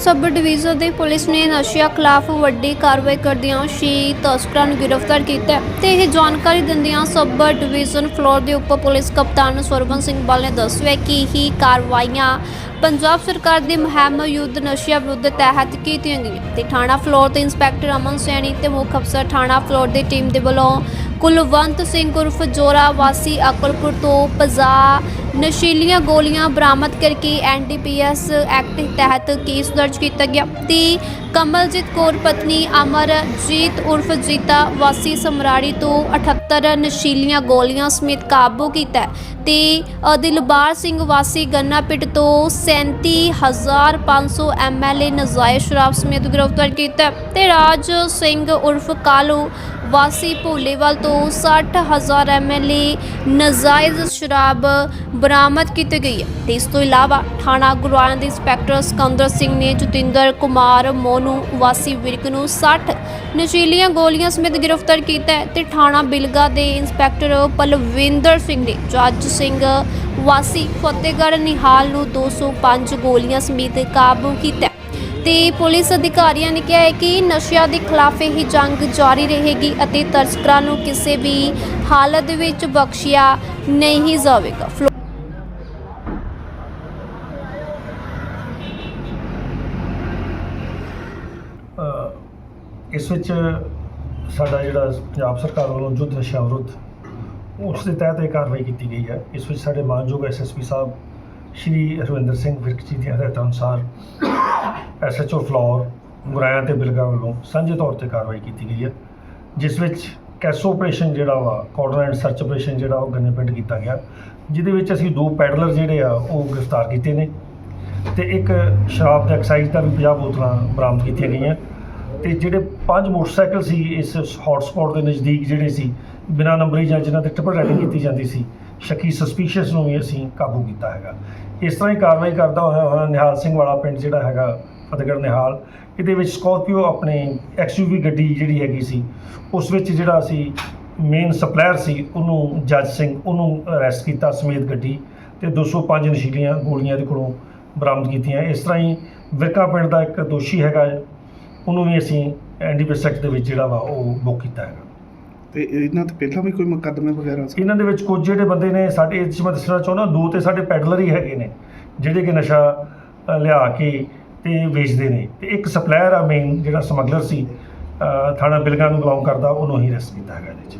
Sub division ਦੇ police ਨੇ ਨਸ਼ਿਆਂ ਖਿਲਾਫ ਵੱਡੀ ਕਾਰਵਾਈ ਕਰਦਿਆਂ ਸ਼ੀ ਤਸਕਰਾਂ ਨੂੰ ਗ੍ਰਿਫਤਾਰ ਕੀਤਾ ਹੈ ਤੇ ਇਹ ਜਾਣਕਾਰੀ ਦਿੰਦਿਆਂ ਸਬ ਡਿਵੀਜ਼ਨ ਫਲੋਰ ਦੇ ਉਪ ਪੁਲਿਸ ਕਪਤਾਨ ਸਰਵਨ ਸਿੰਘ ਬਲ ਨੇ ਦੱਸਿਆ ਕਿ ਇਹ ਕਾਰਵਾਈਆਂ ਪੰਜਾਬ ਸਰਕਾਰ ਦੀ ਮੁਹਿੰਮ ਯੁੱਧ ਨਸ਼ਿਆਂ ਵਿਰੁੱਧ ਤਹਿਤ ਕੀਤੀਆਂ ਗਈਆਂ ਤੇ ਥਾਣਾ ਫਲੋਰ 'ਤੇ ਇੰਸਪੈਕਟਰ ਅਮਨ ਸੈਣੀ ਤੇ ਮੁੱਖ ਅਫਸਰ ਥਾਣਾ ਫਲੋਰ ਦੀ ਟੀਮ ਦੇ ਵੱਲੋਂ ਕੁਲਵੰਤ ਸਿੰਘ ਉਰਫ ਜੋਰਾ ਵਾਸੀ ਅਕਲਪੁਰ ਤੋਂ 50 ਨਸ਼ੀਲੀਆਂ ਗੋਲੀਆਂ ਬਰਾਮਦ ਕਰਕੇ ਐਨਡੀਪੀਐਸ ਐਕਟ ਤਹਿਤ ਕੇਸ ਦਰਜ ਕੀਤਾ ਗਿਆ ਤੇ ਕਮਲਜੀਤ ਕੌਰ ਪਤਨੀ ਅਮਰਜੀਤ ਉਰਫ ਜੀਤਾ ਵਾਸੀ ਸਮਰਾੜੀ ਤੋਂ 78 ਨਸ਼ੀਲੀਆਂ ਗੋਲੀਆਂ ਸਮੇਤ ਕਾਬੂ ਕੀਤਾ ਹੈ ਤੇ ਦਿਲਬਾਰ ਸਿੰਘ ਵਾਸੀ ਗੰਨਾ ਪਿੱਟ ਤੋਂ 37500 ਐਮਐਲਏ ਨਜਾਇਜ਼ ਸ਼ਰਾਬ ਸਮੇਤ ਗ੍ਰਿਫਤਾਰ ਕੀਤਾ ਹੈ ਤੇ ਰਾਜ ਸਿੰਘ ਉਰਫ ਕਾਲੂ ਵਾਸੀ ਭੋਲੇਵਾਲ ਤੋਂ 60000 ਐਮਐਲਏ ਨਜਾਇਜ਼ ਸ਼ਰਾਬ ਬਰਾਮਦ ਕੀਤੀ ਗਈ ਹੈ। ਤੇ ਇਸ ਤੋਂ ਇਲਾਵਾ ਥਾਣਾ ਗੁਰਵਾਨ ਦੇ ਇੰਸਪੈਕਟਰ ਸਿਕੰਦਰ ਸਿੰਘ ਨੇ ਜਤਿੰਦਰ ਕੁਮਾਰ, ਮੋਨੂ, ਵਾਸੀ ਵਿਰਕ ਨੂੰ 60 ਨਸ਼ੀਲੀਆਂ ਗੋਲੀਆਂ ਸਮੇਤ ਗ੍ਰਿਫਤਾਰ ਕੀਤਾ ਹੈ ਤੇ ਥਾਣਾ ਬਿਲਗਾ ਦੇ ਇੰਸਪੈਕਟਰ ਪਲਵਿੰਦਰ ਸਿੰਘ ਨੇ ਜੱਜ ਸਿੰਘ ਵਾਸੀ ਫਤਿਹਗੜ੍ਹ ਨਿਹਾਲ ਨੂੰ 205 ਗੋਲੀਆਂ ਸਮੇਤ ਕਾਬੂ ਕੀਤਾ ਤੇ ਪੁਲਿਸ ਅਧਿਕਾਰੀਆਂ ਨੇ ਕਿਹਾ ਹੈ ਕਿ ਨਸ਼ਿਆਂ ਦੇ ਖਿਲਾਫ ਇਹ ਜੰਗ ਜਾਰੀ ਰਹੇਗੀ ਅਤੇ ਤਸਕਰਾਂ ਨੂੰ ਕਿਸੇ ਵੀ ਹਾਲਤ ਦੇ ਵਿੱਚ ਬਖਸ਼ਿਆ ਨਹੀਂ ਜਾਵੇਗਾ। ਫਲੋ- ਇਸ ਵਿੱਚ ਸਾਡਾ ਜਿਹੜਾ ਪੰਜਾਬ ਸਰਕਾਰ ਵੱਲੋਂ ਯੁੱਧ ਨਸ਼ਾ ਵਿਰੁੱਧ ਉਸ ਦੇ ਤਹਿਤ ਇਹ ਕਾਰਵਾਈ ਕੀਤੀ ਗਈ ਹੈ। ਇਸ ਵਿੱਚ ਸਾਡੇ ਮਾਨਯੋਗ ਐਸਐਸਪੀ ਸਾਹਿਬ ਸ਼੍ਰੀ ਹਰਵਿੰਦਰ ਸਿੰਘ ਵਿਰਕ ਜੀ ਦੀਆਂ ਹਦਾਇਤਾਂ ਅਨੁਸਾਰ ਐਸਐਚਓ ਫਲੋਰ ਗੁਰਾਇਆ ਤੇ ਬਿਲਗਾ ਵੱਲੋਂ ਸਾਂਝੇ ਤੌਰ ਤੇ ਕਾਰਵਾਈ ਕੀਤੀ ਗਈ ਹੈ, ਜਿਸ ਵਿੱਚ ਕੈਸੋ ਆਪਰੇਸ਼ਨ ਜਿਹੜਾ ਵਾ ਕਾਰਡਨ ਐਂਡ ਸਰਚ ਆਪਰੇਸ਼ਨ ਜਿਹੜਾ ਉਹ ਗੰਨੇ ਪਿੰਡ ਕੀਤਾ ਗਿਆ, ਜਿਹਦੇ ਵਿੱਚ ਅਸੀਂ ਦੋ ਪੈਡਲਰ ਜਿਹੜੇ ਆ, ਉਹ ਗ੍ਰਿਫਤਾਰ ਕੀਤੇ ਨੇ ਤੇ ਇੱਕ ਸ਼ਰਾਬ ਦਾ ਐਕਸਾਈਜ਼ ਦਾ ਵੀ 50 ਬੋਤਲਾਂ ਬਰਾਮਦ ਕੀਤੀਆਂ ਗਈਆਂ ਤੇ ਜਿਹੜੇ ਪੰਜ ਮੋਟਰਸਾਈਕਲ ਸੀ, ਇਸ ਹੌਟਸਪੌਟ ਦੇ ਨਜ਼ਦੀਕ ਜਿਹੜੇ ਸੀ, ਬਿਨਾਂ ਨੰਬਰੀ ਜਾਂ ਜਿਨ੍ਹਾਂ ਤੇ ਟ੍ਰਿਪਲ ਰਾਈਡਿੰਗ ਕੀਤੀ ਜਾਂਦੀ ਸੀ ਸ਼ੱਕੀ ਸਸਪੀਸ਼ੀਅਸ ਨੂੰ ਵੀ ਅਸੀਂ ਕਾਬੂ ਕੀਤਾ ਹੈਗਾ। ਇਸ ਤਰ੍ਹਾਂ ਹੀ ਕਾਰਵਾਈ ਕਰਦਾ ਹੋਇਆ ਹੋਇਆ ਨਿਹਾਲ ਸਿੰਘ ਵਾਲਾ ਪਿੰਡ ਜਿਹੜਾ ਹੈਗਾ ਫਤਿਹਗੜ੍ਹ ਨਿਹਾਲ, ਇਹਦੇ ਵਿੱਚ ਸਕੋਰਪੀਓ ਆਪਣੇ ਐਕਸਯੂਵੀ ਗੱਡੀ ਜਿਹੜੀ ਹੈਗੀ ਸੀ, ਉਸ ਵਿੱਚ ਜਿਹੜਾ ਅਸੀਂ ਮੇਨ ਸਪਲਾਇਰ ਸੀ, ਉਹਨੂੰ ਜੱਜ ਸਿੰਘ, ਉਹਨੂੰ ਅਰੈਸਟ ਕੀਤਾ ਸਮੇਤ ਗੱਡੀ ਤੇ 205 ਨਸ਼ੀਲੀਆਂ ਗੋਲੀਆਂ ਦੇ ਕੋਲੋਂ ਬਰਾਮਦ ਕੀਤੀਆਂ। ਇਸ ਤਰ੍ਹਾਂ ਹੀ ਵਿਰਕਾ ਪਿੰਡ ਦਾ ਇੱਕ ਦੋਸ਼ੀ ਹੈਗਾ ਉਹਨੂੰ ਵੀ ਅਸੀਂ ਐਨਡੀਪੀਐਸ ਐਕਟ ਦੇ ਵਿੱਚ ਜਿਹੜਾ ਵਾ ਉਹ ਬੁੱਕ ਕੀਤਾ ਹੈਗਾ। ਤੇ ਇਹਨਾਂ ਤੇ ਪਹਿਲਾਂ ਵੀ ਕੋਈ ਮੁਕੱਦਮੇ ਵਗੈਰਾ ਸੀ? ਇਹਨਾਂ ਦੇ ਵਿੱਚ ਕੁਝ ਜਿਹੜੇ ਬੰਦੇ ਨੇ ਸਾਡੇ ਇਹ 'ਚ ਮੈਂ ਦੱਸਣਾ ਚਾਹੁੰਦਾ ਦੋ ਤੇ ਸਾਡੇ ਪੈਡਲਰ ਹੀ ਹੈਗੇ ਨੇ ਜਿਹੜੇ ਕਿ ਨਸ਼ਾ ਅ, ਲਿਆ ਕੇ ਤੇ ਵੇਚਦੇ ਨੇ। ਤੇ ਇੱਕ ਸਪਲਾਇਰ ਆ ਮੇਨ ਜਿਹੜਾ ਸਮਗਲਰ ਸੀ ਅ, ਥਾਣਾ ਬਿਲਗਾ ਨੂੰ ਬਿਲੋਂਗ ਕਰਦਾ ਉਹਨੂੰ ਹੀ ਅਰੈਸਟ ਕੀਤਾ ਹੈਗਾ ਇਹਦੇ 'ਚ